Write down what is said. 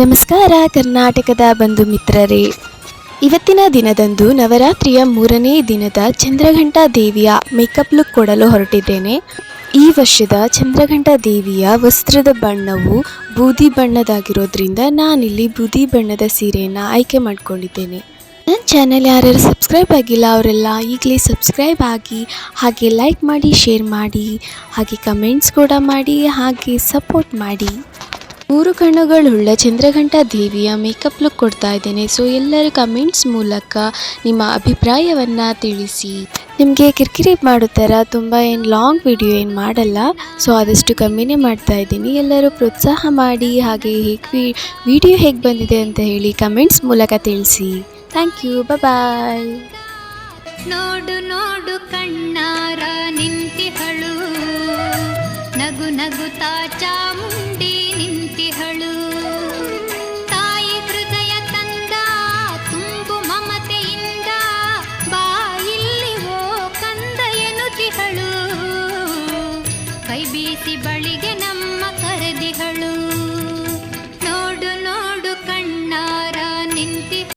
ನಮಸ್ಕಾರ ಕರ್ನಾಟಕದ ಬಂಧು ಮಿತ್ರರೇ. ಇವತ್ತಿನ ದಿನದಂದು ನವರಾತ್ರಿಯ ಮೂರನೇ ದಿನದ ಚಂದ್ರಘಂಟಾ ದೇವಿಯ ಮೇಕಪ್ ಲುಕ್ ಕೊಡಲು ಹೊರಟಿದ್ದೇನೆ. ಈ ವರ್ಷದ ಚಂದ್ರಘಂಟಾ ದೇವಿಯ ವಸ್ತ್ರದ ಬಣ್ಣವು ಬೂದಿ ಬಣ್ಣದಾಗಿರೋದ್ರಿಂದ ನಾನಿಲ್ಲಿ ಬೂದಿ ಬಣ್ಣದ ಸೀರೆಯನ್ನು ಆಯ್ಕೆ ಮಾಡಿಕೊಂಡಿದ್ದೇನೆ. ನನ್ನ ಚಾನೆಲ್ ಯಾರ್ಯಾರು ಸಬ್ಸ್ಕ್ರೈಬ್ ಆಗಿಲ್ಲ ಅವರೆಲ್ಲ ಈಗಲೇ ಸಬ್ಸ್ಕ್ರೈಬ್ ಆಗಿ ಹಾಗೆ ಲೈಕ್ ಮಾಡಿ, ಶೇರ್ ಮಾಡಿ, ಹಾಗೆ ಕಮೆಂಟ್ಸ್ ಕೂಡ ಮಾಡಿ, ಹಾಗೆ ಸಪೋರ್ಟ್ ಮಾಡಿ. ಮೂರು ಕಣ್ಣುಗಳುಳ್ಳ ಚಂದ್ರಘಂಟಾ ದೇವಿಯ ಮೇಕಪ್ ಲುಕ್ ಕೊಡ್ತಾ ಇದ್ದೇನೆ. ಸೊ ಎಲ್ಲರೂ ಕಮೆಂಟ್ಸ್ ಮೂಲಕ ನಿಮ್ಮ ಅಭಿಪ್ರಾಯವನ್ನು ತಿಳಿಸಿ. ನಿಮಗೆ ಕಿರಿಕಿರಿ ಮಾಡೋ ಥರ ತುಂಬ ಏನು ಲಾಂಗ್ ವಿಡಿಯೋ ಏನು ಮಾಡಲ್ಲ. ಸೊ ಆದಷ್ಟು ಕಮ್ಮಿನೇ ಮಾಡ್ತಾ ಇದ್ದೀನಿ. ಎಲ್ಲರೂ ಪ್ರೋತ್ಸಾಹ ಮಾಡಿ, ಹಾಗೆ ಹೇಗೆ ವಿಡಿಯೋ ಹೇಗೆ ಬಂದಿದೆ ಅಂತ ಹೇಳಿ ಕಮೆಂಟ್ಸ್ ಮೂಲಕ ತಿಳಿಸಿ. ಥ್ಯಾಂಕ್ ಯು ಬಾಯ್ ನೋಡು ನೋಡು ಕಣ್ಣಾರ ನಿಂತಿಹಳು. ನಗು ನಗುತ್ತಾ ಚಾಮುಂಡಿ ನಿಂತಿಹಳು ಕೈ ಬೀಸಿ ಬಳಿಗೆ ನಮ್ಮ ಕರೆದಿಗಳು.